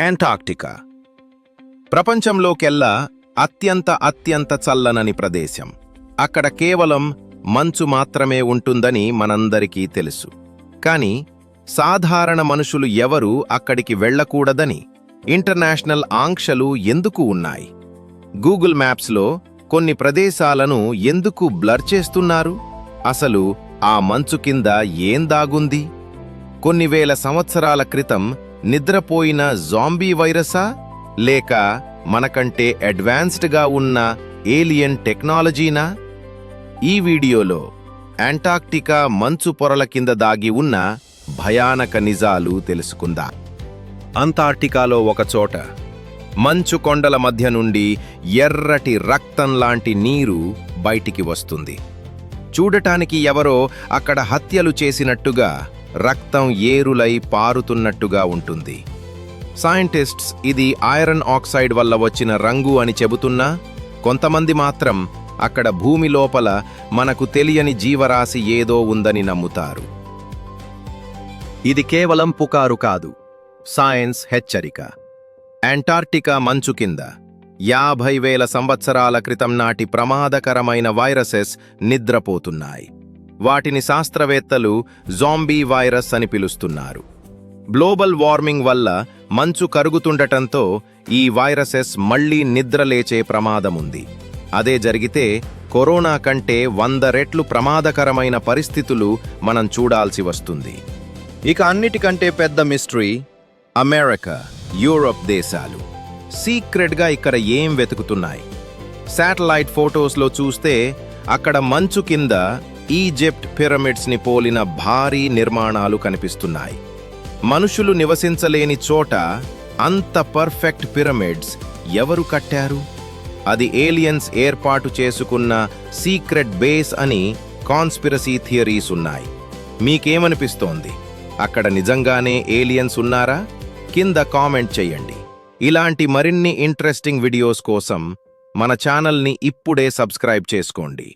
యాంటార్క్టికా ప్రపంచంలోకెల్లా అత్యంత అత్యంత చల్లనని ప్రదేశం. అక్కడ కేవలం మంచు మాత్రమే ఉంటుందని మనందరికీ తెలుసు. కాని సాధారణ మనుషులు ఎవరూ అక్కడికి వెళ్ళకూడదని ఇంటర్నేషనల్ ఆంక్షలు ఎందుకు ఉన్నాయి? గూగుల్ మ్యాప్స్లో కొన్ని ప్రదేశాలను ఎందుకు బ్లర్ చేస్తున్నారు? అసలు ఆ మంచు కింద ఏం దాగుంది? కొన్ని వేల సంవత్సరాల క్రితం నిద్రపోయిన జాంబీ వైరసా? లేక మనకంటే అడ్వాన్స్డ్గా ఉన్న ఏలియన్ టెక్నాలజీనా? ఈ వీడియోలో యాంటార్క్టికా మంచు పొరల కింద దాగి ఉన్న భయానక నిజాలు తెలుసుకుందాం. అంటార్క్టికాలో ఒకచోట మంచు కొండల మధ్య నుండి ఎర్రటి రక్తం లాంటి నీరు బయటికి వస్తుంది. చూడటానికి ఎవరో అక్కడ హత్యలు చేసినట్టుగా రక్తం ఏరులై పారుతున్నట్టుగా ఉంటుంది. సైంటిస్ట్స్ ఇది ఐరన్ ఆక్సైడ్ వల్ల వచ్చిన రంగు అని చెబుతున్నా కొంతమంది మాత్రం అక్కడ భూమి లోపల మనకు తెలియని జీవరాశి ఏదో ఉందని నమ్ముతారు. ఇది కేవలం పుకారు కాదు సైన్స్ హెచ్చరిక. యాంటార్క్టికా మంచు కింద యాభై వేల సంవత్సరాల క్రితం నాటి ప్రమాదకరమైన వైరసెస్ నిద్రపోతున్నాయి. వాటిని శాస్త్రవేత్తలు జాంబీ వైరస్ అని పిలుస్తున్నారు. గ్లోబల్ వార్మింగ్ వల్ల మంచు కరుగుతుండటంతో ఈ వైరసెస్ మళ్ళీ నిద్రలేచే ప్రమాదముంది. అదే జరిగితే కరోనా కంటే వంద రెట్లు ప్రమాదకరమైన పరిస్థితులు మనం చూడాల్సి వస్తుంది. ఇక అన్నిటికంటే పెద్ద మిస్టరీ అమెరికా యూరోప్ దేశాలు. సీక్రెట్గా ఇక్కడ ఏం వెతుకుతున్నాయి? శాటిలైట్ ఫోటోస్లో చూస్తే అక్కడ మంచు కింద ఈజిప్ట్ పిరమిడ్స్ని పోలిన భారీ నిర్మాణాలు కనిపిస్తున్నాయి. మనుషులు నివసించలేని చోట అంత పర్ఫెక్ట్ పిరమిడ్స్ ఎవరు కట్టారు? అది ఏలియన్స్ ఏర్పాటు చేసుకున్న సీక్రెట్ బేస్ అని కాన్స్పిరసీ థియరీస్ ఉన్నాయి. మీకేమనిపిస్తోంది? అక్కడ నిజంగానే ఏలియన్స్ ఉన్నారా? కింద కామెంట్ చేయండి. ఇలాంటి మరిన్ని ఇంట్రెస్టింగ్ వీడియోస్ కోసం మన ఛానల్ని ఇప్పుడే సబ్స్క్రైబ్ చేసుకోండి.